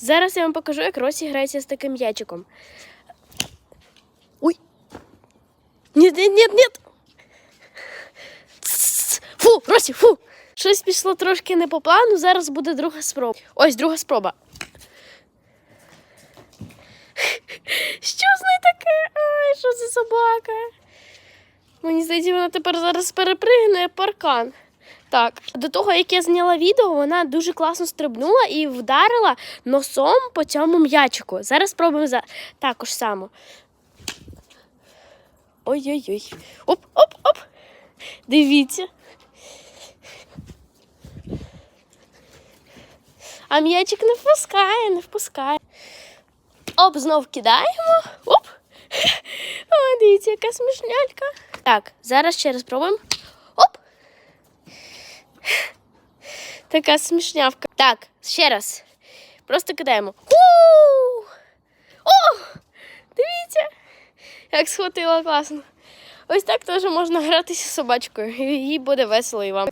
Зараз я вам покажу, як Росі грається з таким м'ячиком. Ой. Ні, ні, ні, ні. Фу, Росі, фу. Щось пішло трошки не по плану. Зараз буде друга спроба. Ось друга спроба. Що з нею таке? Ай, що за собака? Мені здається, вона тепер зараз перепригне паркан. Так, до того, як я зняла відео, вона дуже класно стрибнула і вдарила носом по цьому м'ячику. Зараз спробуємо за... також само. Ой-ой-ой. Оп, оп, оп. Дивіться. А м'ячик не впускає, не впускає. Оп, знов кидаємо. Оп. О, дивіться, яка смішнялька. Так, зараз ще раз пробуємо. Така смішнявка. Так, ще раз. Просто кидаємо. У! О! Дивіться, як схватило класно. Ось так теж можна гратися з собачкою. Їй буде весело і вам.